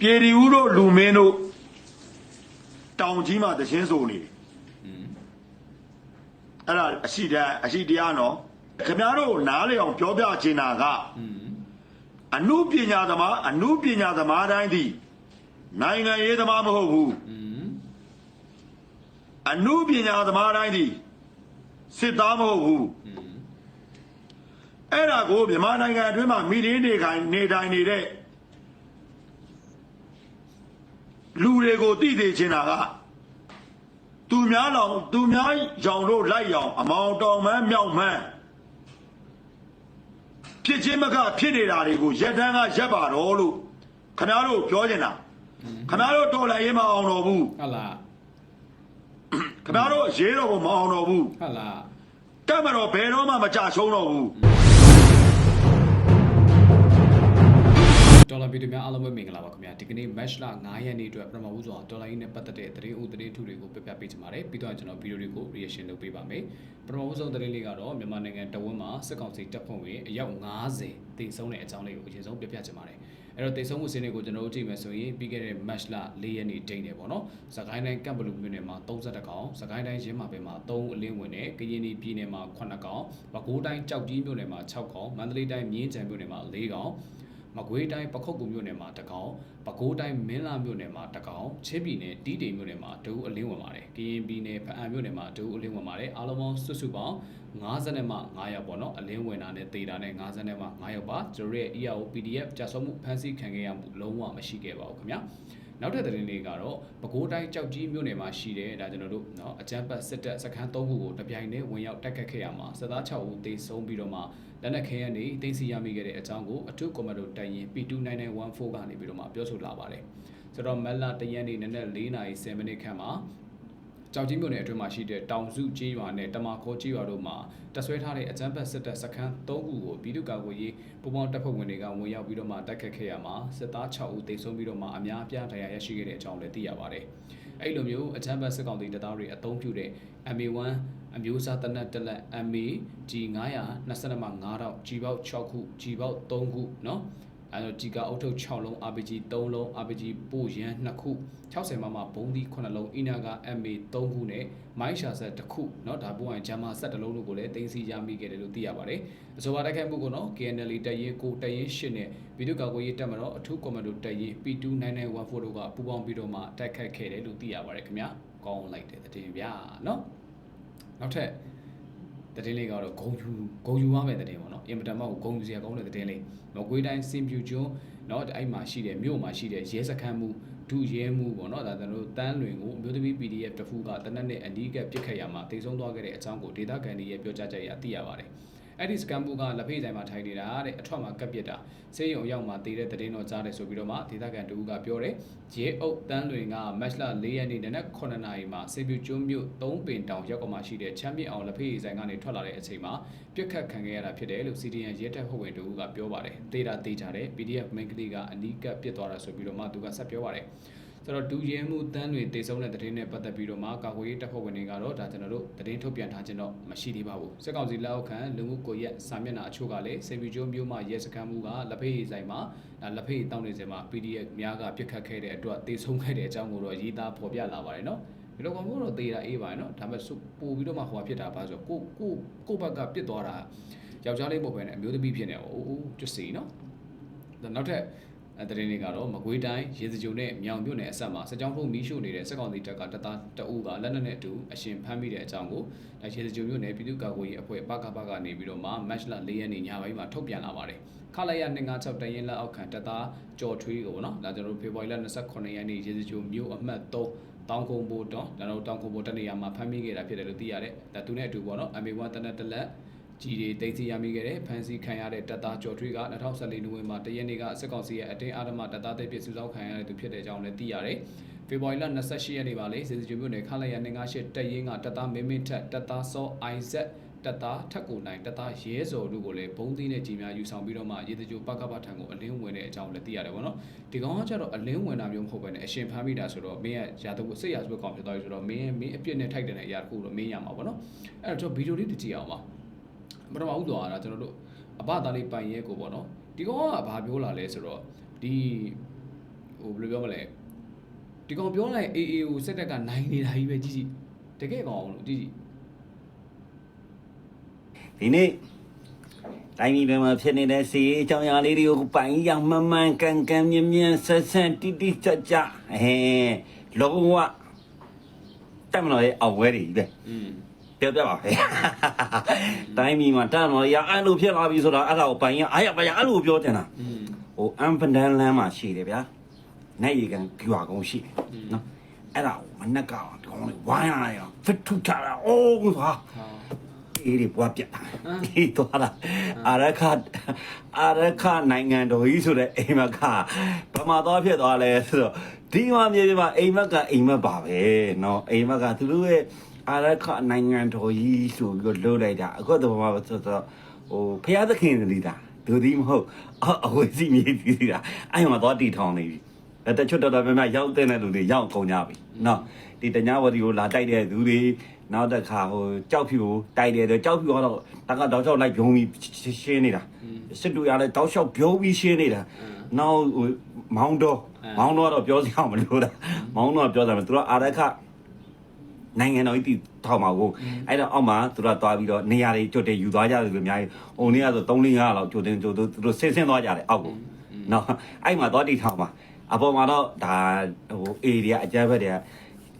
ပြေဒီဦးတို့လူမင်းတို့တောင်ကြီးမှာတခြင်းဆိုနေတယ်အဲ့ဒါအရှိတရားအရှိတရားနော်ခင်ဗျားတို့နားလေအောင်ပြောပြချင်တာကအမှုပညာသမားအမှုပညာသမားတိုင်းသည်နိုင်ငံရေးသမားမဟုတ်ဘူးအမှုပညာသမားတိုင်းသည်စစ်သားမဟုတ်ဘူးအဲ့ဒါကိုမြန်မာနိုင်ငံအတွင်းမှာမိရင်းနေခိုင်နေတိုင်းနေတဲ့ လူတွေကိုသိသိချင်တာကသူများလောင်သူများရောင်တို့လိုက်ရောင်အမောင်တောင်မန်းမြောက်မန်းဖြစ်ချင်းမကဖြစ်နေတာတွေကိုရက်တန်းကရက်ပါတော့လို့ခင်ဗျားတို့ပြောချင်တာခင်ဗျားတို့တော်လည်းရေးမအောင်တော့ဘူးဟုတ်လားခင်ဗျားတို့ရေးတော့မအောင်တော့ဘူးဟုတ်လားတက်မတော်ဘယ်တော့မှမကြရှုံးတော့ဘူး ဒေါ်လာဗီဒီယိုများအားလုံးပဲမင်္ဂလာပါခင်ဗျာဒီကနေ့ match လ9ရက်နေ့အတွက်ပထမဦးစွာဒေါ်လာရင်းနဲ့ပတ်သက်တဲ့သတင်းဥသတင်းထုတွေကိုပြပြပေးချင်ပါတယ်ပြီးတော့ကျွန်တော်ဗီဒီယိုတွေကို reaction လုပ်ပေးပါမယ်ပထမဦးဆုံးသတင်းလေးကတော့မြန်မာနိုင်ငံတဝန်းမှာစစ်ကောင်စီတပ်ဖွဲ့ဝင်အယောက်90တေဆုံးတဲ့အကြောင်းလေးကိုအရင်ဆုံးပြပြချင်ပါတယ်အဲ့တော့တေဆုံးမှုစင်းတွေကိုကျွန်တော်တို့ကြည့်မယ်ဆိုရင်ပြီးခဲ့တဲ့ match လ4ရက်နေ့တိတ်နေပေါ့နော်စကိုင်းတိုင်းကပ်ဘလူမြို့နယ်မှာ32ကောင်စကိုင်းတိုင်းရင်းမာပင်မှာ3အလင်းဝင်နဲ့ကရင်ပြည်နယ်မှာ9ကောင်ပဲခူးတိုင်းကြောက်ကြီးမြို့နယ်မှာ6ကောင်မန္တလေးတိုင်းမြင်းချံမြို့နယ်မှာ4ကောင် မကွေးတိုင်းပခုတ်ကူမြို့နယ်မှာတကောင်ပဲခူးတိုင်းမင်းလာမြို့နယ်မှာတကောင်ချင်းပြည်နယ်တီးတိမ်မြို့နယ်မှာဒူအလင်းဝင်ပါတယ်ကရင်ပြည်နယ်ဖအံမြို့နယ်မှာဒူအလင်းဝင်ပါတယ်အားလုံးပေါင်းစုစုပေါင်း50နဲ့မှ9ယောက်ပေါ့နော်အလင်းဝင်တာနဲ့တေတာနဲ့50နဲ့မှ9ယောက်ပါကျွန်တော်ရဲ့ EAO PDF ကြာဆုံးမှုဖန်ဆီးခံခဲ့ရမှုလုံးဝမရှိခဲ့ပါဘူးခင်ဗျာ နောက်ထပ်သတင်းလေးကတော့ပဲခူးတိုင်းကြောက်ကြီးမြို့နယ်မှာရှိတဲ့ဒါကျွန်တော်တို့နော်အကြမ်းဖက်စစ်တပ်စခန်း၃ခုကိုတပြိုင်တည်းဝင်ရောက်တိုက်ခတ်ခဲ့ရမှာစစ်သား6ဦးသေဆုံးပြီးတော့မှလက်နက်ခဲယမ်းတွေတင်စီရမိခဲ့တဲ့အကြောင်းကိုအထုကွန်မန်ဒိုတိုင်ရင် P2914 ကနေပြီးတော့မှပြောဆိုလာပါတယ်ဆိုတော့မက်လာတရန်နေ့နက်၄နာရီ10မိနစ်ခန့်မှာ ကြောက်ကြီးမြို့နယ်အတွင်းမှာရှိတဲ့တောင်စုကျေးရွာနဲ့တမာခေါ်ကျေးရွာတို့မှာတပ်ဆွဲထားတဲ့အကြမ်းဖက်စစ်တပ်စခန်း3ခုကိုပြည်သူ့ကာကွယ်ရေးပူးပေါင်းတပ်ဖွဲ့ဝင်တွေကဝင်ရောက်ပြီးတော့မှတိုက်ခတ်ခဲ့ရမှာစစ်သား6ဦးသေဆုံးပြီးတော့မှအများအပြားဒဏ်ရာရရှိခဲ့တဲ့အကြောင်းလည်းသိရပါတယ်။အဲ့လိုမျိုးအကြမ်းဖက်စစ်ကောင်စီတပ်သားတွေအသုံးပြုတဲ့ MA1 အမျိုးအစားတနက်တက်လက် MA G900 22မှ9တော့ G ပေါက်6ခု G ပေါက်3ခုเนาะ အဲတော့ G ကအုတ်ထုတ်6လုံး RPG 3လုံး RPG ပို့ရန်2ခု60မမဘုံဒီ9လုံးအီနာက MA 3ခုနဲ့မိုင်းရှာဆက်1ခုเนาะဒါပို့ရင်ဂျာမာဆက်1လုံးတို့ကိုလည်းတင်စီရမိခဲ့တယ်လို့သိရပါတယ်အဆိုပါတိုက်ခိုက်မှုကိုเนาะ KNL တပ်ရင်းကိုတပ်ရင်း8နဲ့ဗီဒီယိုကာကွယ်ရေးတပ်မတော်အထူးကွန်မန်ဒိုတပ်ရင်း P2914 တို့ကပူးပေါင်းပြီးတော့မှတိုက်ခိုက်ခဲ့တယ်လို့သိရပါတယ်ခင်ဗျာကောင်းလိုက်တဲ့တဲ့ဗျာเนาะ နောက်ထပ် သတင်းလေးကတော့ဂုံယူဂုံယူရမယ့်သတင်းပေါ့နော်အင်မတန်မှကိုဂုံယူစရာကောင်းတဲ့သတင်းလေးမကွေးတိုင်းစင်ပြူကျွန်းเนาะအဲ့မှာရှိတဲ့မြို့မှာရှိတဲ့ရဲစခန်းမှုဒုရဲမှုပေါ့နော်ဒါကျွန်တော်တို့တန်းလွင်ကိုအမျိုးသမီး PDF တဖူးကတနက်နဲ့အနီးကပ်ပြစ်ခတ်ရမှာတိတ်ဆုံးသွားခဲ့တဲ့အကြောင်းကိုဒေတာကန်ဒီရဲ့ပြောကြားချက်အရသိရပါတယ် အဲ့ဒီစကန်ဘူးကလက်ဖေးဆိုင်မှာထိုင်နေတာတဲ့အထွတ်မှာကပ်ပစ်တာစေးရုံရောက်မှာတည်တဲ့သတင်းတော့ကြားတယ်ဆိုပြီးတော့မှဒေတာကန်တူကပြောတယ်ရဲအုပ်တန်းလွင်ကမက်လ4ရက်နေ့နနက်9နာရီမှာစေပြူကျွန်းမြို့3ပင်တောင်ရောက်ကမှရှိတဲ့ချမ်းမြေအောင်လက်ဖေးဆိုင်ကနေထွက်လာတဲ့အချိန်မှာပြစ်ခတ်ခံခဲ့ရတာဖြစ်တယ်လို့ CDN ရဲတပ်ဖွဲ့ဝင်တူကပြောပါတယ်တေးတာတေးကြတယ် PDF မင်္ဂလိကအနီးကပ်ပြစ်သွားတာဆိုပြီးတော့မှသူကဆက်ပြောပါတယ် ဆိုတော့ဒူရဲမှုတန်းတွေတေဆုံးတဲ့သတင်းနဲ့ပတ်သက်ပြီးတော့မှကာကွယ်ရေးတပ်ဖွဲ့ဝင်တွေကတော့ဒါကျွန်တော်တို့သတင်းထုတ်ပြန်ထားခြင်းတော့မရှိသေးပါဘူးစစ်ကောင်စီလက်အောက်ခံလူမှုကွန်ရက်စာမျက်နှာအချို့ကလည်းစေဗီကျိုးမျိုးမှရဲစခန်းမှုကလက်ဖေးဆိုင်မှာဒါလက်ဖေးတောင်းနေစမှာ PDF များကပြစ်ခတ်ခဲ့တဲ့အတွက်တေဆုံးခဲ့တဲ့အကြောင်းကိုတော့ရေးသားဖော်ပြလာပါတယ်နော်ဒီလိုကောင်မျိုးတော့တေးတာအေးပါတယ်နော်ဒါပေမဲ့ပို့ပြီးတော့မှဟိုဟာဖြစ်တာပါဆိုတော့ကိုကိုကိုဘက်ကပြစ်သွားတာယောက်ျားလေးပုံပဲနဲ့အမျိုးသမီးဖြစ်နေတယ်အိုးအိုးကျွတ်စီနော်နောက်ထပ် အဲတရင်တွေကတော့မကွေးတိုင်းရေစကြိုနဲ့မြောင်မြို့နယ်အဆက်မှာစကြောင်းဖုံးမီးရှို့နေတဲ့စက်ကောင်စီတပ်ကတပ်သားတအူးကလက်နက်နဲ့အတူအရှင်ဖမ်းမိတဲ့အကြောင်းကိုဒါရေစကြိုမြို့နယ်ပြည်သူ့ကာကွယ်ရေးအဖွဲ့ပကပကနေပြီးတော့မှ match လ၄ရက်နေ့ညပိုင်းမှာထုတ်ပြန်လာပါတယ်ခလာရ256တရင်လက်အောက်ခံတပ်သားကြော်ထွေးကိုပေါ့နော်ဒါကျွန်တော်တို့ဖေဖော်ဝါရီလ28ရက်နေ့ရေစကြိုမြို့အမှတ်3တောင်ကုန်းဘိုတော့ကျွန်တော်တို့တောင်ကုန်းဘိုတနေရာမှာဖမ်းမိခဲ့တာဖြစ်တယ်လို့သိရတယ်ဒါသူနဲ့အတူပေါ့နော် MA1 တနက်တလက် ကြီးတွေတိတ်စီရမိခဲ့တဲ့ဖန်စီခံရတဲ့တပ်သားကျော်ထွေးက2014နိုဝင်ဘာ1ရက်နေ့ကစစ်ကောင်စီရဲ့အတင်းအာဓမ္မတပ်သားတွေပြစ်စုဆောင်းခံရတဲ့သူဖြစ်တဲ့အကြောင်းလည်းသိရတယ်။ဖေဖော်ဝါရီလ28ရက်နေ့ပါလေစစ်စကြွမြို့နယ်ခလာရ158တပ်ရင်းကတပ်သားမင်းမင်းထက်တပ်သားစောအိုင်ဇက်တပ်သားထက်ကိုနိုင်တပ်သားရဲစော်တို့ကိုလည်းဘုံသီးနဲ့ကြီးများယူဆောင်ပြီးတော့မှရေတကြိုပကပထံကိုအလင်းဝင်တဲ့အကြောင်းလည်းသိရတယ်ဗောနော်။ဒီကောင်ကကျတော့အလင်းဝင်တာမျိုးမဟုတ်ဘဲနဲ့အရှင်ဖမ်းမိတာဆိုတော့မင်းကရာသဝစိတ်ရာဇဝတ်ကောင်ဖြစ်သွားပြီဆိုတော့မင်းမင်းအပြစ်နဲ့ထိုက်တဲ့အရာတစ်ခုတော့မင်းရမှာဗောနော်။အဲ့တော့ကျွန်တော်ဗီဒီယိုလေးတစ်ကြည့်အောင်ပါ။ ပထမဦးသွားတာကျွန်တော်တို့အဘသားလေးပိုင်ရဲကိုပေါ့နော်ဒီကောင်ကဘာပြောလာလဲဆိုတော့ဒီဟိုဘယ်လိုပြောမလဲဒီကောင်ပြောလိုက် AA ကိုစစ်တပ်ကနိုင်နေတာကြီးပဲကြည့်ကြည့်တကယ်ကောင်အောင်လို့ကြည့်ကြည့်ဒီနေ့တိုင်းပြည်တွေမှာဖြစ်နေတဲ့စီရေးအကြောင်းအရာလေးတွေကိုပိုင်ရမမှန်ကန်ကန်မြင်မြင်ဆက်ဆက်တိတိကျကျအဲလုံးဝတက်မလို့ရဲ့အောက်ဝဲတွေကြီးပဲอืม ပြောပြပါပဲတိုင်းပြည်မှာတက်မလို့ရအဲ့လိုဖြစ်လာပြီဆိုတော့အဲ့ဒါကိုပိုင်ရအားရပါရအဲ့လိုပြောတင်တာ อืม ဟိုအမ်ပန်ဒန်လမ်းမှာရှိတယ်ဗျာနိုင်ရီကန်ကြွာကုန်းရှိတယ်နော်အဲ့ဒါကိုမနက်ကောင်ဒီကောင်လေးဝိုင်းလာရဖစ်ထုချတာအိုးဟာ ဟာ အေးဒီပွားပြတ်တာ ဟမ် ဒီသွားတာအာရခအာရခနိုင်ငံတော်ကြီးဆိုတဲ့အိမ်မက်ခဘာမှသွားဖြစ်သွားလဲဆိုတော့ဒီမှာမြေပြင်မှာအိမ်မက်ကအိမ်မက်ပါပဲเนาะအိမ်မက်ကသူတို့ရဲ့ အာရခနိုင်ငံတော်ကြီးဆိုပြီးတော့လှုပ်လိုက်တာအခုတော့ဘာဆိုတော့ဟိုဖျားသခင်တည်းတာဒူဒီမဟုတ်အဝေးစီမြေကြီးတည်းတာအဲ့မှာတော့တီထောင်နေပြီတချွတ်တော်တော်များများရောက်တဲ့လူတွေရောက်ကုန်ကြပြီနော်ဒီတညာဝတီကိုလာတိုက်တဲ့သူတွေနောက်တစ်ခါဟိုကြောက်ဖြူကိုတိုက်တယ်ဆိုကြောက်ဖြူကတော့တကတော့ကြောက်လိုက်ပြုံးပြီးရှင်းနေတာစစ်တူရလည်းတောက်လျှောက်ပြုံးပြီးရှင်းနေတာနောက်ဟိုမောင်းတော့မောင်းတော့တော့ပြောစရာမလိုတာမောင်းတော့ပြောစရာမလိုသူကအာရခ နိုင်ငံတော်ကြီးထောက်မှာကိုအဲ့တော့အောက်မှာသူတို့သွားပြီးတော့နေရာတွေကြွတယ်ယူသွားကြတယ်လို့အများကြီးဟိုနေ့ကဆို3 4 5လောက်ကြွတယ်ကြွသူတို့ဆင်းဆင်းသွားကြတယ်အောက်ကိုနော်အဲ့မှာသွားတီထောက်မှာအပေါ်မှာတော့ဒါဟို area အကြမ်းဖက်တွေက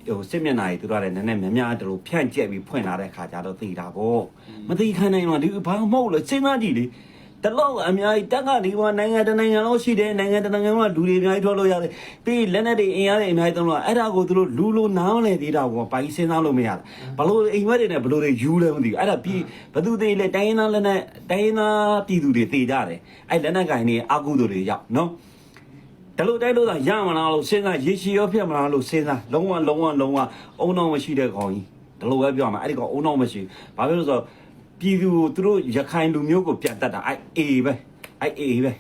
ဟိုစစ်မျက်နှာကြီးသူတို့ကလည်းနည်းနည်းများများတို့ဖြန့်ကျက်ပြီးဖွင့်လာတဲ့ခါကျတော့သိတာပေါ့မသိခိုင်းနိုင်တော့ဒီဘာမဟုတ်လဲစဉ်းစားကြည့်လေ တလောက်အများကြီးတက်ကနေကနိုင်ငံတနိုင်ငံလုံးရှိတယ်နိုင်ငံတနိုင်ငံလုံးကလူတွေအများကြီးထွက်လို့ရတယ်ပြီးလက်နဲ့တွေအင်အားတွေအများကြီးသုံးလို့အဲ့ဒါကိုသူတို့လူလိုနားမလဲသေးတာပေါ့ဘာကြီးစဉ်းစားလို့မရတာဘလို့အိမ်မက်တွေနဲ့ဘလို့တွေယူလဲမသိဘူးအဲ့ဒါပြီးဘသူတွေလဲတိုင်းရင်းသားလက်နဲ့တိုင်းရင်းသားပြည်သူတွေတည်ကြတယ်အဲ့လက်နဲ့ကင်တွေအာကုသူတွေရောက်နော်ဒါလို့တိုက်လို့သာရမလားလို့စဉ်းစားရေရှည်ရောဖြစ်မလားလို့စဉ်းစားလုံးဝလုံးဝလုံးဝအုံတော့မရှိတဲ့ကောင်ကြီးဒါလို့ပဲပြောရမှာအဲ့ဒီကောင်အုံတော့မရှိဘာဖြစ်လို့ဆိုတော့ ပြည်သူကိုသူတို့ရခိုင်လူမျိုးကိုပြန်တတ်တာအဲ့အေပဲအဲ့အေပဲ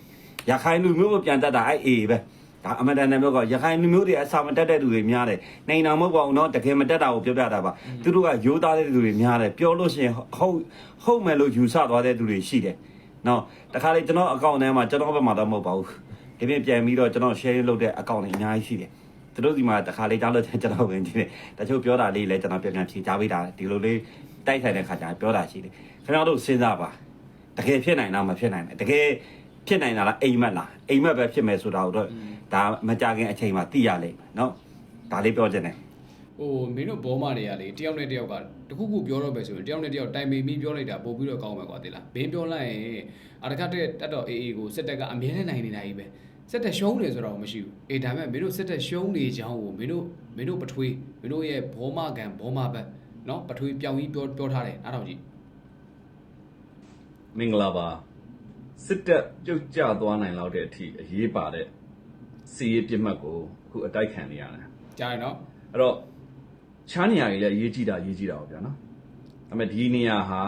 ရခိုင်လူမျိုးကိုပြန်တတ်တာအဲ့အေပဲဒါအမတန်နဲ့ပြောကရခိုင်လူမျိုးတွေအစာမတက်တဲ့သူတွေများတယ်နိုင်တော်မဟုတ်ပါဘူးเนาะတကယ်မတက်တာကိုပြောပြတာပါသူတို့ကရိုးသားတဲ့သူတွေများတယ်ပြောလို့ရှိရင်ဟုတ်ဟုတ်မယ်လို့ယူဆသွားတဲ့သူတွေရှိတယ်เนาะတခါလေကျွန်တော်အကောင့်ထဲမှာကျွန်တော်ဘက်မှာတော့မဟုတ်ပါဘူး ဒီပြင်ပြန်ပြီးတော့ကျွန်တော် share လုပ်တဲ့ account တွေအများကြီးရှိတယ်။သူတို့ဒီမှာတစ်ခါလေးကြားလို့ကျွန်တော်ဝင်ကြည့်တယ်။တချို့ပြောတာလေးလည်းကျွန်တော်ပြန်ပြန်ဖြေချပေးတာဒီလိုလေးတိုက်ဆိုင်တဲ့ခါကျရင်ပြောတာရှိတယ်။ ခင်ဗျားတို့စဉ်းစားပါ။တကယ်ဖြစ်နိုင်လားမဖြစ်နိုင်ဘူး။တကယ်ဖြစ်နိုင်တာလားအိမ်မက်လား။အိမ်မက်ပဲဖြစ်မယ်ဆိုတာတော့ဒါမကြခင်အချိန်မှာသိရလိမ့်မယ်နော်။ဒါလေးပြောချင်တယ်ဟိုမင်းတို့ဘောမတွေကလေတယောက်နဲ့တယောက်ကတခုခုပြောတော့ပဲဆိုရင်တယောက်နဲ့တယောက်တိုင်ပင်ပြီးပြောလိုက်တာပို့ပြီးတော့ကောင်းမှာကွာတိလားမင်းပြောလိုက်ရင်အာရကတက်တက်တော့ AA ကိုစစ်တပ်ကအမြဲတမ်းနိုင်နေတာကြီးပဲစစ်တပ်ရှုံးတယ်ဆိုတော့မရှိဘူးအေးဒါပေမဲ့မင်းတို့စစ်တပ်ရှုံးနေချောင်းကိုမင်းတို့မင်းတို့ပထွေးမင်းတို့ရဲ့ဘောမကန်ဘောမဘက်နော်ပထွေးပြောင်းကြီးပြောပြောထားတယ်အားတော့ကြည့် မင်္ဂလာပါစစ်တပ်ပြုတ်ကျသွားနိုင်လောက်တဲ့အထိအရေးပါတဲ့စီးရေးပြစ်မှတ်ကိုအခုအတိုက်ခံနေရတယ်ကြားရနော်အဲ့တော့ချားနေရာကြီးလည်းအရေးကြီးတာအရေးကြီးတာပေါ့ဗျာနော်ဒါပေမဲ့ဒီနေရာဟာ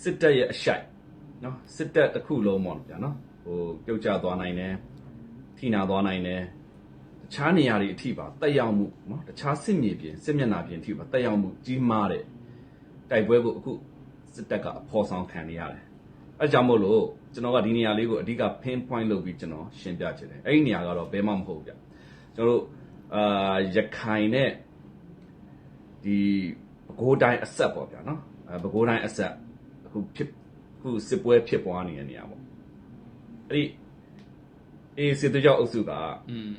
စစ်တပ်ရဲ့အရှိုက်နော်စစ်တပ်တစ်ခုလုံးပေါ့ဗျာနော်ဟိုပြုတ်ကျသွားနိုင်တယ်ထိနာသွားနိုင်တယ်တခြားနေရာတွေအထိပါတက်ရောက်မှုနော်တခြားစစ်မြေပြင်စစ်မျက်နှာပြင်အထိပါတက်ရောက်မှုကြီးမားတဲ့တိုက်ပွဲကိုအခု စစ်တပ်ကဖော်ဆောင်ခံနေရတယ်အဲကြောင့်မို့လို့ကျွန်တော်ကဒီနေရာလေးကိုအဓိက pin point လုပ်ပြီးကျွန်တော်ရှင်းပြချင်တယ်အဲ့ဒီနေရာကတော့ဘယ်မှမဟုတ်ဘူးဗျကျွန်တော်တို့အာရခိုင်နဲ့ဒီပဲခူးတိုင်းအဆက်ပေါ့ဗျာနော်အဲပဲခူးတိုင်းအဆက်အခုဖြစ်အခုစစ်ပွဲဖြစ်ပွားနေတဲ့နေရာပေါ့အဲ့ဒီအေးစစ်တကြောက်အုပ်စုကอืม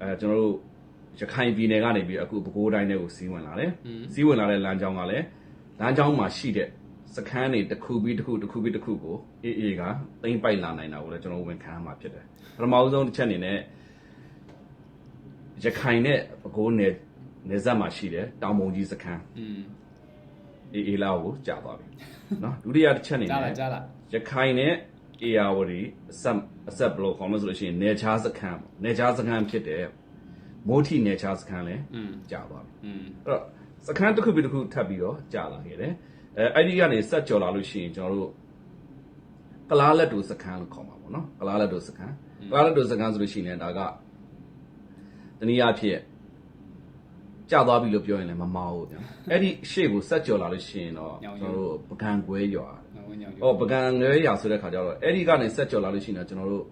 အဲကျွန်တော်တို့ရခိုင်ပြည်နယ်ကနေပြီးအခုပဲခူးတိုင်းတွေကိုစီးဝင်လာတယ်စီးဝင်လာတဲ့လမ်းကြောင်းကလည်းလမ်းကြောင်းမှာရှိတဲ့ စခန်းတွေတစ်ခုပြီးတစ်ခုတစ်ခုပြီးတစ်ခုကိုအေးအေးကသိမ့်ပိုက်လာနိုင်တာကိုလည်းကျွန်တော်ဝန်ခံရမှာဖြစ်တယ်ပထမဆုံးတစ်ချက်အနေနဲ့ရခိုင်နဲ့ပဲခူးနယ်နယ်စပ်မှာရှိတဲ့တောင်ပုံကြီးစခန်း อืม အေးအေးလာကိုကြာသွားပြီနော်ဒုတိယတစ်ချက်အနေ ကြား နဲ့ လာကြားလာ ရခိုင်နဲ့အေယာဝတီအဆက်အဆက်ဘလို့ခေါ်လို့ဆိုလို့ရှိရင်နေချားစခန်းပေါ့နေချားစခန်းဖြစ်တဲ့မိုးထီနေချားစခန်းလည်း อืม ကြာသွားပြီ อืม အဲ့တော့စခန်းတစ်ခုပြီးတစ်ခုထပ်ပြီးတော့ကြာလာခဲ့တယ် အဲအဲ့ဒီကနေဆက်ကြော်လာလို့ရှိရင်ကျွန်တော်တို့ကလားလက်တူစခန်းလို့ခေါ်မှာပေါ့နော်ကလားလက်တူစခန်းကလားလက်တူစခန်းဆိုလို့ရှိရင်လည်းဒါကတနည်းအားဖြင့်ကြာသွားပြီလို့ပြောရင်လည်းမမှားဘူးဗျာအဲ့ဒီရှေ့ကိုဆက်ကြော်လာလို့ရှိရင်တော့ကျွန်တော်တို့ပကံကွဲရွာငါဝင်ညောင်။အော်ပကံငဲရဆိုတဲ့ခါကျတော့အဲ့ဒီကနေဆက်ကြော်လာလို့ရှိရင်တော့ကျွန်တော်တို့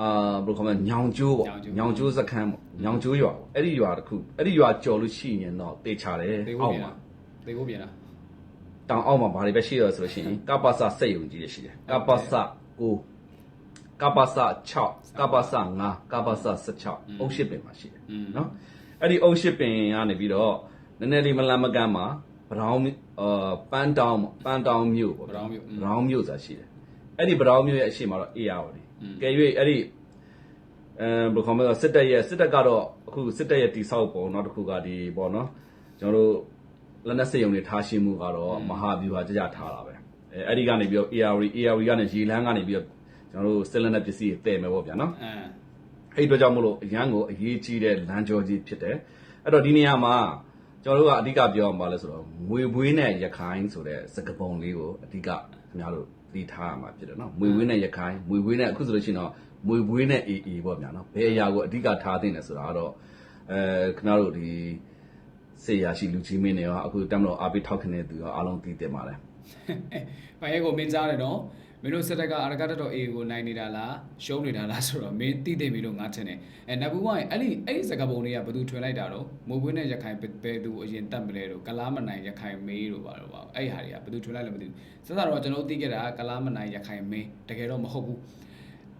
အာဘယ်လိုခေါ်မလဲညောင်ကျိုးပေါ့ညောင်ကျိုးညောင်ကျိုးစခန်းပေါ့ညောင်ကျိုးရွာအဲ့ဒီရွာတစ်ခုအဲ့ဒီရွာကြော်လို့ရှိရင်တော့တေချာတယ်သေဖို့အောက်ပြင်မှာတာသေဖို့ပြင်တာ တောင်အောက်မှာဘာတွေပဲရှိရဆိုလို့ရှိရင်ကပ္ပစစက်ယုံကြီးတွေရှိတယ်ကပ္ပစ9ကပ္ပစ6ကပ္ပစ9ကပ္ပစ16အုပ်ရှစ်ပင်မှာရှိတယ်နော်အဲ့ဒီအုပ်ရှစ်ပင်ကနေပြီးတော့နည်းနည်းလေးမလန့်မကမ်းမှာဗရောင်းအာပန်းတောင်းပေါ့ပန်းတောင်းမြို့ပေါ့ဗရောင်းမြို့อืมဗရောင်းမြို့ဆိုတာရှိတယ်အဲ့ဒီဗရောင်းမြို့ရဲ့အရှိမတော့အေးရပါလိကဲ၍အဲ့ဒီအဲဘယ်လိုခေါ်မလဲစစ်တပ်ရဲ့စစ်တပ်ကတော့အခုစစ်တပ်ရဲ့တိဆောက်ပုံနောက်တစ်ခုကဒီပေါ့နော်ကျွန်တော်တို့ လက်နက်စစ်ရုံတွေထားရှိမှုကတော့မဟာဗျူဟာကြကြထားတာပဲအဲအဲ့ဒီကနေပြီးတော့ AR AR ကနေရေလန်းကနေပြီးတော့ကျွန်တော်တို့စစ်လက်နက်ပစ္စည်းတွေတည်မယ်ပေါ့ဗျာနော်အမ်အဲ့ဒီအတွက်ကြောင့်မို့လို့အရန်ကိုအရေးကြီးတဲ့လမ်းကြောကြီးဖြစ်တယ်အဲ့တော့ဒီနေရာမှာကျွန်တော်တို့ကအဓိကပြောအောင်ပါလဲဆိုတော့မွေဘွေးနဲ့ရခိုင်ဆိုတဲ့စကားပုံလေးကိုအဓိကခင်ဗျားတို့သိထားရမှာဖြစ်တယ်နော်မွေဘွေးနဲ့ရခိုင်မွေဘွေးနဲ့အခုဆိုလို့ရှိရင်တော့မွေဘွေးနဲ့အေးအေးပေါ့ဗျာနော်ဘယ်အရာကိုအဓိကထားသင့်တယ်ဆိုတာကတော့အဲခင်ဗျားတို့ဒီ စေရရှိလူကြီးမင်းတွေရောအခုတက်မလို့အားပေးထောက်ခံနေသူရောအားလုံးသိတင်ပါတယ်ဘာရဲကိုမင်းကြားတယ်နော်မင်းတို့စက်တက်ကအရကတတော်အေကိုနိုင်နေတာလားရှုံးနေတာလားဆိုတော့မင်းသိသိပြီလို့ငါထင်တယ်အဲနဘူးဝိုင်းအဲ့ဒီအဲ့ဒီစကားပုံတွေကဘယ်သူထွင်လိုက်တာတော့မိုးပွေးနဲ့ရခိုင်ဘယ်သူအရင်တတ်မလဲတော့ကလားမနိုင်ရခိုင်မေးလို့ပါတော့ပါအဲ့ဒီဟာတွေကဘယ်သူထွင်လိုက်လဲမသိဘူးစစတော့ကျွန်တော်သိခဲ့တာကလားမနိုင်ရခိုင်မေးတကယ်တော့မဟုတ်ဘူး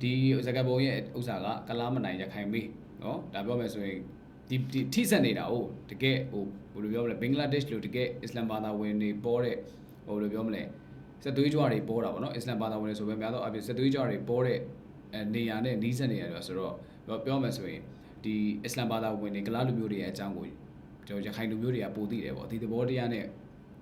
ဒီစကားပုံရဲ့ဥစ္စာကကလားမနိုင်ရခိုင်မေးနော်ဒါပြောမယ်ဆိုရင် ဒီဒီထိစက်နေတာ哦တကယ်ဟိုဘယ်လိုပြောမလဲဘင်္ဂလားဒေ့ရှ်လို့တကယ်အစ္စလမ်ဘာသာဝင်တွေပေါ်တဲ့ဟိုဘယ်လိုပြောမလဲစက်သွေးကြွားတွေပေါ်တာဗောနော်အစ္စလမ်ဘာသာဝင်တွေဆိုပဲများတော့အပြင်စက်သွေးကြွားတွေပေါ်တဲ့အဲနေရာနဲ့နီးစပ်နေရတယ်ဆိုတော့ပြောပြောမယ်ဆိုရင်ဒီအစ္စလမ်ဘာသာဝင်တွေကလားလူမျိုးတွေရဲ့အကြောင်းကိုကျွန်တော်ရခိုင်လူမျိုးတွေကပိုသိတယ်ဗောဒီသဘောတရားနဲ့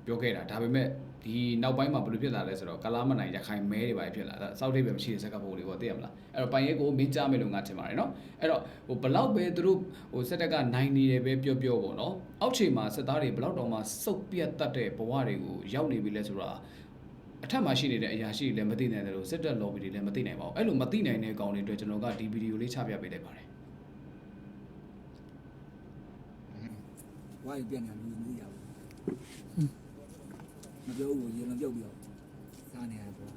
ပြောခဲ့တာဒါပေမဲ့ ဒီနောက်ပိုင်းမှာဘယ်လိုဖြစ်လာလဲဆိုတော့ကလားမနိုင်ရခိုင်မဲတွေပါဖြစ်လာတာစောက်တိတ်ပဲမရှိတဲ့စက်ကပုံတွေဗောသိရမလားအဲ့တော့ပိုင်ရဲကိုမင်းကြားမယ်လို့ငါထင်ပါတယ်နော်အဲ့တော့ဟိုဘလောက်ပဲသူတို့ဟိုစက်တက်ကနိုင်နေတယ်ပဲပြောပြောဗောနော်အောက်ခြေမှာစက်သားတွေဘလောက်တော့မှစုပ်ပြတ်တတ်တဲ့ဘဝတွေကိုရောက်နေပြီလဲဆိုတာအထက်မှာရှိနေတဲ့အရာရှိတွေလည်းမသိနိုင်တယ်လို့စစ်တပ် lobby တွေလည်းမသိနိုင်ပါဘူးအဲ့လိုမသိနိုင်တဲ့အကောင်တွေအတွက်ကျွန်တော်ကဒီဗီဒီယိုလေးချပြပေးလိုက်ပါတယ်ဝိုင်းပြန်နေလူမသိရဘူး မပြောဘူးရေလုံးပြုတ်ပြီးတော့စားနေရတယ်ပေါ့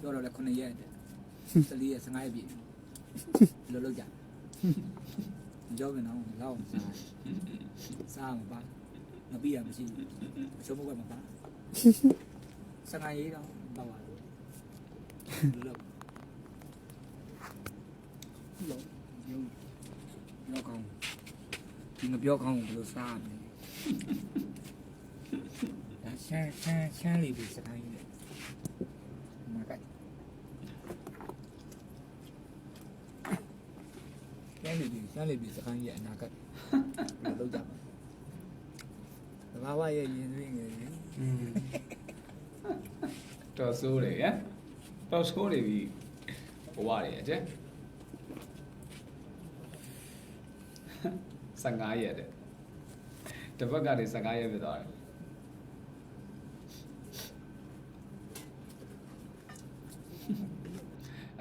ပြောတော့လည်း9ရက်တဲ့14ရက်15ရက်ပြည့်လောလောကြမကြောက်ကြတော့လောက်စားစားမှာပါမပြီးရမရှိဘူးအချုံးမကွက်မှာပါ15ရက်တော့တော့ပါလို့လောက်လောက်ရုံလောက်ကောင်းဒီမပြောကောင်းဘူးဘယ်လိုစားရမလဲဒါ ရှမ်းရှမ်းရှမ်းလေးပြီးစတိုင်းလေးမကတ်ရှမ်းလေးပြီးရှမ်းလေးပြီးစတိုင်းရဲ့အနာကတ်ဘယ်လိုလုပ်ကြမလဲသဘာဝရဲ့ရင်သွင်းငယ်လေတော်ဆိုးတယ်ရတော်ဆိုးတယ်ပြီဘဝတွေအကျက်15ရက်တဲ့တစ်ပတ်ကနေ15ရက်ဖြစ်သွားတယ်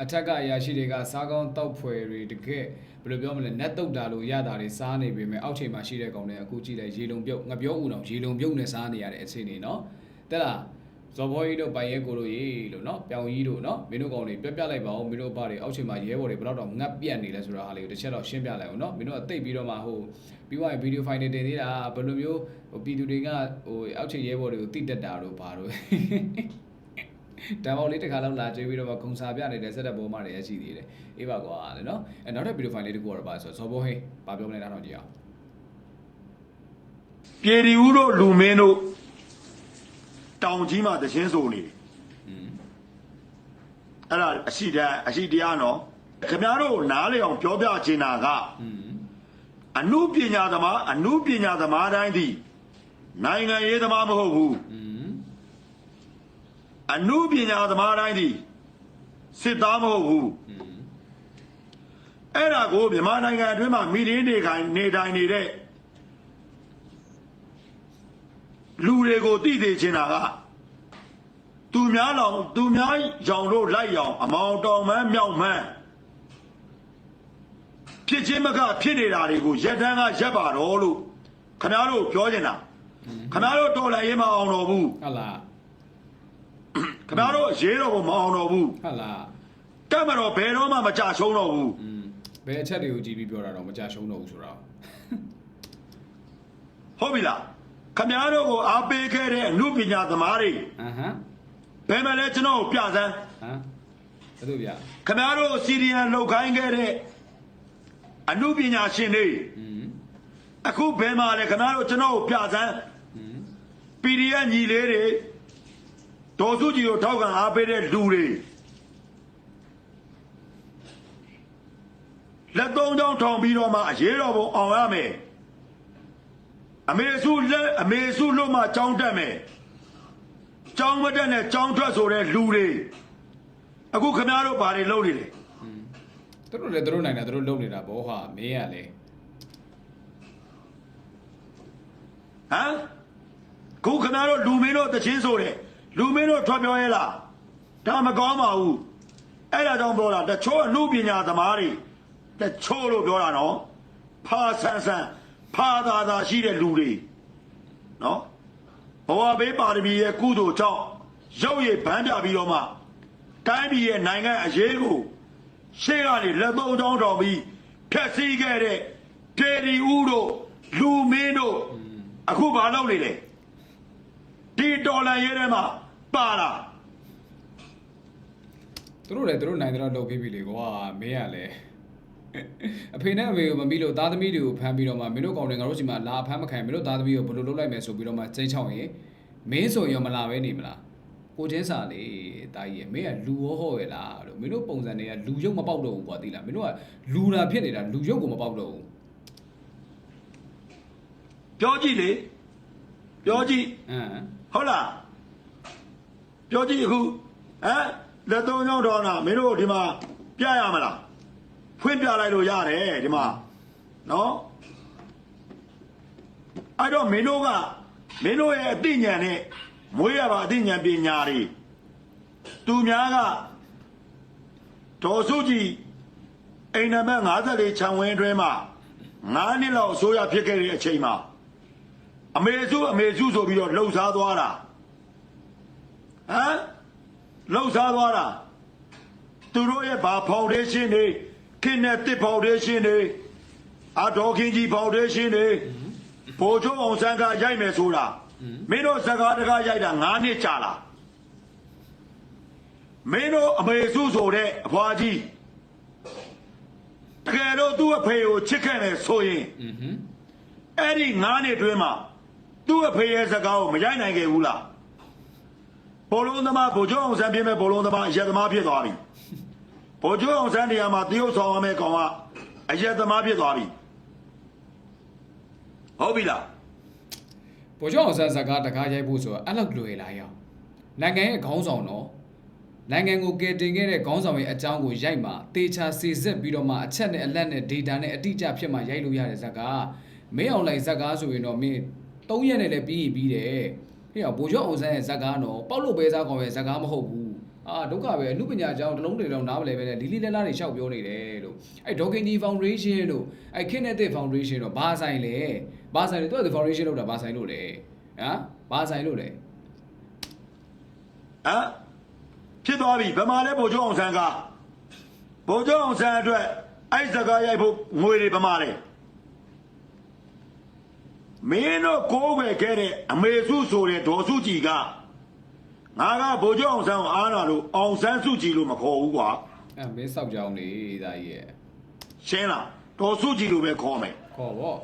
အထက်ကအရာရှိတွေကစားကောင်းတောက်ဖွယ်တွေတကယ်ဘယ်လိုပြောမလဲနတ်တုတ်တာလို့ရတာတွေစားနေပေမဲ့အောက်ချိန်မှာရှိတဲ့ကောင်တွေအခုကြည့်လိုက်ရေလုံပြုတ်ငပြောဦးအောင်ရေလုံပြုတ်နဲ့စားနေရတဲ့အချိန်နေနော်တဲ့လားဇော်ဘောကြီးတို့ပိုင်ရဲကိုတို့ရေလို့နော်ပြောင်ကြီးတို့နော်မင်းတို့ကောင်တွေပြက်ပြက်လိုက်ပါဦးမင်းတို့ဘာတွေအောက်ချိန်မှာရဲဘော်တွေဘယ်တော့တော့ငတ်ပြတ်နေလဲဆိုတာဟာလေးကိုတစ်ချက်တော့ရှင်းပြလိုက်အောင်နော်မင်းတို့ကတိတ်ပြီးတော့မှဟိုပြီးသွားရင်ဗီဒီယိုဖိုင်တွေတင်သေးတာဘယ်လိုမျိုးဟိုပြည်သူတွေကဟိုအောက်ချိန်ရဲဘော်တွေကိုတိတက်တာတို့ဘာတို့ တန်ပေါက်လေးတစ်ခါလောက်လာကျွေးပြီးတော့ဂုံစာပြနေတဲ့စက်တပ်ဘောမတွေရရှိသေးတယ်အေးပါကွာလေနော်အဲနောက်ထပ်ဗီဒီယိုဖိုင်လေးတစ်ခုတော့ပါဆိုတော့ဇော်ဘောဟင်းဘာပြောမလဲနားထောင်ကြည့်အောင်ပြေဒီဦးတို့လူမင်းတို့တောင်ကြီးမှာတခြင်းဆိုနေတယ်အဲ့ဒါအရှိတရားအရှိတရားနော်ခင်ဗျားတို့နားလေအောင်ပြောပြချင်တာကအမှုပညာသမားအမှုပညာသမားတိုင်းသည်နိုင်ငံရေးသမားမဟုတ်ဘူး အနုပညာသမားတိုင်းသည်စစ်သားမဟုတ်ဘူးอืมအဲ့ဒါကိုမြန်မာနိုင်ငံအတွင်းမှာမိရင်းနေခိုင်နေတိုင်းနေတဲ့လူတွေကိုတည်သေးချင်တာကသူများလောင်သူများရောင်တို့လိုက်ရောင်အမောင်တော်မန်းမြောက်မန်းဖြစ်ချင်းမကဖြစ်နေတာတွေကိုရက်တန်းကရက်ပါတော့လို့ခင်ဗျားတို့ပြောချင်တာခင်ဗျားတို့တော်လည်းရေးမအောင်တော့ဘူးဟုတ်လား ခင်ဗျားတို့ရေးတော့မအောင်တော့ဘူး ဟုတ်လား တ တက်မတော်ဘယ်တော့မှမကြရှုံးတော့ဘူး อืมဘယ်အချက်တွေကိုကြည့်ပြီးပြောတာတော့မကြရှုံးတော့ဘူးဆိုတာ ဟုတ်ပြီလားခမည်းတော်ကိုအားပေးခဲ့တဲ့အမှုပညာသမားတွေ အဟမ်း ဘယ်မှာလဲကျွန်တော်ကိုပြစမ်း ဟမ်ဘယ်လိုဗျ ခမည်းတော်စီရီယန်လောက်ခိုင်းခဲ့တဲ့အမှုပညာရှင်တွေ อืม အခုဘယ်မှာလဲခမည်းတော်ကျွန်တော်ကိုပြစမ်း อืม PDF ညီလေးတွေ ဒေါ်စုကြည်ကိုထောက်ခံအားပေးတဲ့လူတွေလက်သုံးချောင်းထောင်ပြီးတော့မှအရေးတော်ပုံအောင်ရမယ်အမေစုလက်အမေစုလွတ်မှကြောင်းတက်မယ်ကြောင်းမတက်နဲ့ကြောင်းထွက်ဆိုတဲ့လူတွေအခုခမည်းတော်ဘာတွေလုပ်နေလဲသူတို့လည်းသူတို့နိုင်တာသူတို့လုပ်နေတာဘောဟာမင်းရလေဟမ်ခုခမည်းတော်လူမင်းတို့တချင်းဆိုတယ် လူမင်းတို့ထွက်ပြောရဲလားဒါမကောင်းပါဘူးအဲ့ဒါကြောင့်ပြောတာတချို့အမှုပညာသမားတွေတချို့လို့ပြောတာနော်ဖာဆန်းဆန်းဖာသာသာရှိတဲ့လူတွေနော်ဘဝဘေးပါရမီရဲ့ကုသိုလ်ကြောင့်ရုပ်ရည်ဗန်းပြပြီးတော့မှတိုင်းပြည်ရဲ့နိုင်ငံအရေးကိုရှေ့ကနေလက်သုံးချောင်းတော်ပြီးဖျက်ဆီးခဲ့တဲ့ဒေဒီဦးတို့လူမင်းတို့အခုဘာလုပ်နေလဲဒီဒေါ်လာရဲထဲမှာ ပါလာသူတို့လည်းသူတို့နိုင်တဲ့တော့လုပ်ပြီးပြီလေကွာမင်းရလေအဖေနဲ့အမေကိုမပြီးလို့သားသမီးတွေကိုဖမ်းပြီးတော့မှမင်းတို့ကောင်တွေငါတို့စီမှာလာဖမ်းမခံမင်းတို့သားသမီးကိုဘယ်လိုလုပ်လိုက်မယ်ဆိုပြီးတော့မှစိတ်ချောင်းရင်မင်းဆိုရင်မလာပဲနေမလားကိုချင်းစာလေတာကြီးရဲ့မင်းကလူရောဟော့ရဲ့လားလို့မင်းတို့ပုံစံတွေကလူရုပ်မပေါက်တော့ဘူးကွာသိလားမင်းတို့ကလူနာဖြစ်နေတာလူရုပ်ကိုမပေါက်တော့ဘူးပြောကြည့်လေပြောကြည့်အမ်ဟုတ်လား ပြောကြည့်အခုဟမ်လက်သုံးချောင်းတော်နာမင်းတို့ဒီမှာပြရမလားဖွင့်ပြလိုက်လို့ရတယ်ဒီမှာနော်အဲ့တော့မင်းတို့ကမင်းတို့ရဲ့အသိဉာဏ်နဲ့မွေးရပါအသိဉာဏ်ပညာတွေသူများကဒေါ်စုကြည်အိမ်နံပါတ်54ခြံဝင်းအတွင်းမှာ9နှစ်လောက်အစိုးရဖြစ်ခဲ့တဲ့အချိန်မှာအမေစုအမေစုဆိုပြီးတော့လှုပ်ရှားသွားတာ ဟမ်လှုပ်ရှားသွားတာသူတို့ရဲ့ဘာဖောင်ဒေးရှင်းတွေခင်းတဲ့တစ်ဖောင်ဒေးရှင်းတွေအတော်ခင်ကြီးဖောင်ဒေးရှင်းတွေဘိုလ်ချုပ်အောင်ဆန်းကရိုက်မယ်ဆိုတာမင်းတို့စကားတကားရိုက်တာ9နှစ်ကြာလာမင်းတို့အမေစုဆိုတဲ့အဖွားကြီးတကယ်တော့သူ့အဖေကိုချစ်ခဲ့မယ်ဆိုရင်อือဟึအဲ့ဒီငါးနှစ်တွင်းမှာသူ့အဖေရဲ့စကားကိုမရိုက်နိုင်ခဲ့ဘူးလား ဘောလုံးသမားဗိုလ်ချုပ်အောင်ဆန်းပြင်းမဲ့ဘောလုံးသမားအရက်သမားဖြစ်သွားပြီဗိုလ်ချုပ်အောင်ဆန်းတရားမှာတရုတ်ဆောင်ရမယ့်ကောင်ကအရက်သမားဖြစ်သွားပြီဟုတ်ပြီလားဗိုလ်ချုပ်အောင်ဆန်းစကားတကားရိုက်ဖို့ဆိုတော့အဲ့လောက်လွယ်လာရအောင်နိုင်ငံရဲ့ခေါင်းဆောင်တော့နိုင်ငံကိုကယ်တင်ခဲ့တဲ့ခေါင်းဆောင်ရဲ့အကြောင်းကိုရိုက်မှာတေချာစီစစ်ပြီးတော့မှအချက်နဲ့အလက်နဲ့ data နဲ့အတိအကျဖြစ်မှရိုက်လို့ရတဲ့ဇာတ်ကားမင်းအောင်လိုင်းဇာတ်ကားဆိုရင်တော့မင်း၃ရက်နဲ့လည်းပြီးရင်ပြီးတယ် ဟေ့ဗိုလ်ချုပ်အောင်ဆန်းရဲ့ဇာတ်ကားတော့ပေါက်လို့ပဲစားကောင်ရဲ့ဇာတ်ကားမဟုတ်ဘူးအာဒုက္ခပဲအမှုပညာအကြောင်းတစ်လုံးတစ်လုံးနားမလဲပဲနဲ့လီလီလက်လာတွေရှောက်ပြောနေတယ်လို့အဲ့ဒေါကင်ဂျီဖောင်ဒေးရှင်းတို့အဲ့ခင်းနေတဲ့ဖောင်ဒေးရှင်းတို့ဘာဆိုင်လဲဘာဆိုင်လဲသူကဖောင်ဒေးရှင်းလောက်တာဘာဆိုင်လို့လဲဟမ်ဘာဆိုင်လို့လဲဟမ်ဖြစ်သွားပြီဗမာလဲဗိုလ်ချုပ်အောင်ဆန်းကဗိုလ်ချုပ်အောင်ဆန်းအတွက်အဲ့စကားရိုက်ဖို့ငွေတွေဗမာလဲ မင်းတို့ကိုးွယ်ခဲ့တဲ့အမေစုဆိုတဲ့ဒေါ်စုကြည်ကငါကဗိုလ်ချုပ်အောင်ဆန်းကိုအားနာလို့အောင်ဆန်းစုကြည်လို့မခေါ်ဘူးကွာအဲ့မင်းစောက်ကြောင်းနေဒါကြီးရဲ့ရှင်းလားဒေါ်စုကြည်လို့ပဲခေါ်မယ်ခေါ်ပေါ့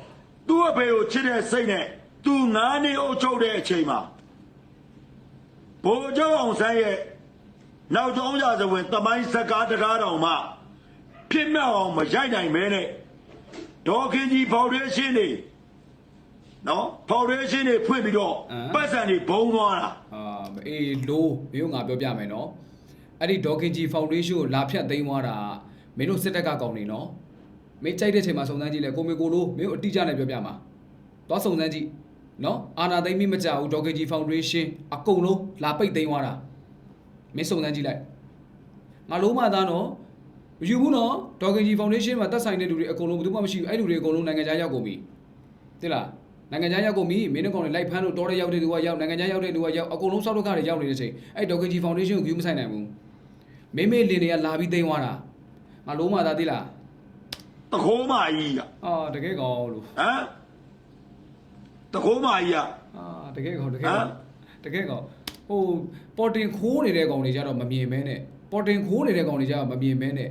သူ့အဖေကိုချစ်တဲ့စိတ်နဲ့သူငါးနှစ်အုပ်ချုပ်တဲ့အချိန်မှာဘိုလ်ချုပ်အောင်ဆန်းရဲ့နောက်ကျောင်းကြစဝင်တမိုင်းစကားတကားတော်မှဖြစ်မြောက်အောင်မရိုက်နိုင်မဲနဲ့ဒေါ်ခင်ကြီးဖောင်ဒေးရှင်းနေ နော်ဖောင်ဒေးရှင်းနေဖွင့်ပြီးတော့ပတ်စံတွေဘုံသွားတာအာအေးလိုမင်းတို့ငါပြောပြမယ်နော်အဲ့ဒီဒေါကင်ဂျီဖောင်ဒေးရှင်းကိုလာဖြတ်သိမ်းသွားတာမင်းတို့စစ်တပ်ကကောင်းနေနော်မင်းကြိုက်တဲ့ချိန်မှာစုံစမ်းကြည့်လေကိုမေကိုလိုမင်းတို့အတိအကျနဲ့ပြောပြမှာသွားစုံစမ်းကြည့်နော်အာနာသိမ့်မိမကြဘူးဒေါကင်ဂျီဖောင်ဒေးရှင်းအကုန်လုံးလာပိတ်သိမ်းသွားတာမင်းစုံစမ်းကြည့်လိုက်ငါလုံးမသားနော်မယူဘူးနော်ဒေါကင်ဂျီဖောင်ဒေးရှင်းမှာတက်ဆိုင်တဲ့လူတွေအကုန်လုံးဘယ်သူမှမရှိဘူးအဲ့လူတွေအကုန်လုံးနိုင်ငံခြားရောက်ကုန်ပြီသိလား နိုင်ငံခြားရောက်ကုန်ပြီမင်းတို့ကောင်တွေလိုက်ဖမ်းလို့တော်တဲ့ရောက်တဲ့လူကရောက်နိုင်ငံခြားရောက်တဲ့လူကရောက်အကုန်လုံးစောက်ဒုက္ခတွေရောက်နေတဲ့ချိန်အဲ့ဒေါကင်ဂျီဖောင်ဒေးရှင်းကို view မဆိုင်နိုင်ဘူးမေမေလင်တွေကလာပြီးသိမ်းသွားတာငါလုံးမသားသိလားတခိုးမကြီးကအာတကယ်ကောင်းလို့ဟမ်တခိုးမကြီးကအာတကယ်ကောင်းတကယ်ကောင်းတကယ်ကောင်းဟိုပေါ်တင်ခိုးနေတဲ့ကောင်တွေကြတော့မမြင်မဲနဲ့ပေါ်တင်ခိုးနေတဲ့ကောင်တွေကြတော့မမြင်မဲနဲ့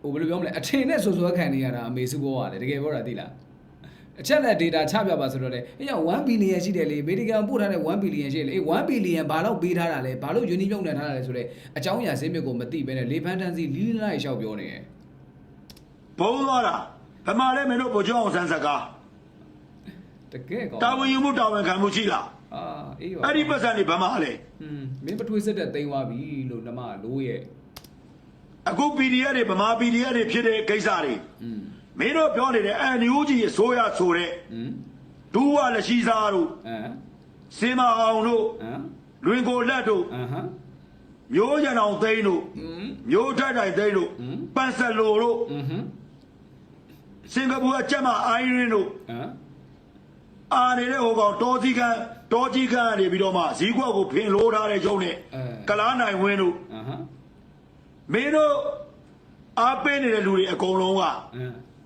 ဟိုဘယ်လိုပြောမလဲအထင်နဲ့ဆွဆွဲခံနေရတာအမေစုဘောကလေတကယ်ပြောတာသိလား အချက်လက် data ချပြပါဆိုတော့လေအေးရ1 billion ရှိတယ်လေအမေရိကန်ပို့ထားတဲ့1 billion ရှိတယ်လေအေး1 billion ဘာလို့ပေးထားတာလဲဘာလို့ယူနီမြုံနှံထားတာလဲဆိုတော့အကြောင်းအရာဈေးမြစ်ကိုမသိဘဲနဲ့လေဖန်တန်စီလီလီလိုက်ရှောက်ပြောနေတယ် ဘုံသွားတာဘယ်မှာလဲမင်းတို့ဗိုလ်ချုပ်အောင်ဆန်းစကား တကယ်ကော တာဝန်ယူမှုတာဝန်ခံမှုရှိလား အာအေးရော အဲ့ဒီပတ်စံနေဘယ်မှာလဲ อืมမင်းပထွေးစစ်တဲ့တိမ်သွားပြီလို့နမလို့ရဲ့ အခု PDF တွေဗမာ PDF တွေဖြစ်တဲ့ကိစ္စတွေ อืม မင်းတို့ပြောနေတဲ့အန်ယူဂျီအစိုးရဆိုတဲ့ဒူဝါလက်ရှိစားတို့စင်မအောင်တို့လွင်ကိုလက်တို့မျိုးရံအောင်သိန်းတို့မျိုးထက်တိုင်သိန်းတို့ပန်ဆလိုတို့စင်ကာပူအကြက်မအိုင်းရင်းတို့အာနေတဲ့ဟိုကောင်တော်ကြီးကန်တော်ကြီးကန်ကနေပြီးတော့မှဈေးကွက်ကိုဖင်လိုးထားတဲ့ရုံနဲ့ကလားနိုင်ဝင်းတို့မင်းတို့အားပေးနေတဲ့လူတွေအကုန်လုံးက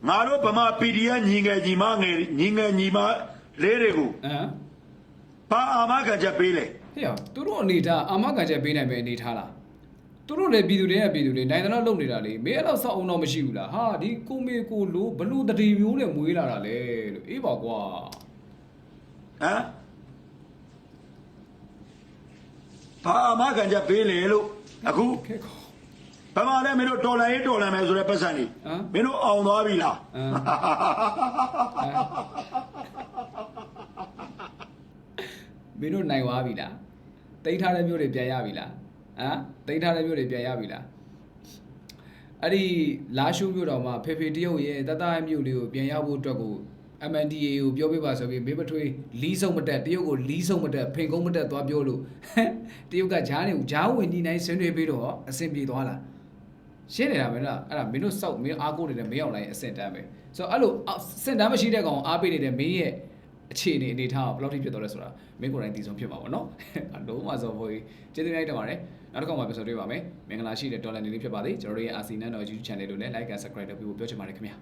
ငါတို့ဗမာ PDF ညီငယ်ညီမငယ်ညီငယ်ညီမလေးတွေကိုအမ်ဘာအာမခံချက်ပေးလဲဟေ့ရသူတို့အနေထားအာမခံချက်ပေးနိုင်ပဲအနေထားလားသူတို့လည်းပြည်သူတွေကပြည်သူတွေနိုင်တယ်လို့လုပ်နေတာလေမင်းအဲ့တော့စောက်အောင်တော့မရှိဘူးလားဟာဒီကိုမေကိုလိုဘလို့တတိမျိုးနဲ့မွေးလာတာလေလို့အေးပါကွာဟမ်ဘာအာမခံချက်ပေးလေလို့အခုခဲခေါ ဗမာလည်းမင်းတို့တော်လန်ရေးတော်လန်မယ်ဆိုတဲ့ပတ်စံနေဟမ်မင်းတို့အောင်သွားပြီလားအမ်မင်းတို့နိုင်သွားပြီလားတိတ်ထားတဲ့မျိုးတွေပြန်ရပြီလားဟမ်တိတ်ထားတဲ့မျိုးတွေပြန်ရပြီလားအဲ့ဒီလာရှုမျိုးတော်မှာဖေဖေတရုတ်ရဲ့တတရဲ့မျိုးလေးကိုပြန်ရဖို့အတွက်ကို MNDA ကိုပြောပြပါဆိုပြီးမေးပထွေးလီးဆုံးမတက်တရုတ်ကိုလီးဆုံးမတက်ဖိန်ကုန်းမတက်သွားပြောလို့တရုတ်ကဂျားနေကိုဂျားဝင်ညီနိုင်ဆွေးနွေးပြီးတော့အဆင်ပြေသွားလား ရှင်းနေတာပဲလားအဲ့ဒါမင်းတို့စောက်မင်းအားကိုးနေတဲ့မင်းအောင်လိုင်းအဆင့်တန်းပဲဆိုတော့အဲ့လိုအဆင့်တန်းမရှိတဲ့ကောင်အားပေးနေတဲ့မင်းရဲ့အခြေအနေအနေထားကဘယ်လောက်ထိဖြစ်သွားလဲဆိုတာမင်းကိုယ်တိုင်သိဆုံးဖြစ်မှာပေါ့နော်အလုံးမဆိုဘိုးကျေးဇူးများတင်ပါတယ်နောက်တစ်ခါမှပြန်ဆိုတွေ့ပါမယ်မင်္ဂလာရှိတဲ့ဒေါ်လာနေလေးဖြစ်ပါသေးကျွန်တော်တို့ရဲ့ RC နန်းတော် YouTube channel ကိုလည်း like and subscribe လုပ်ပြီးပြောချင်ပါတယ်ခင်ဗျာ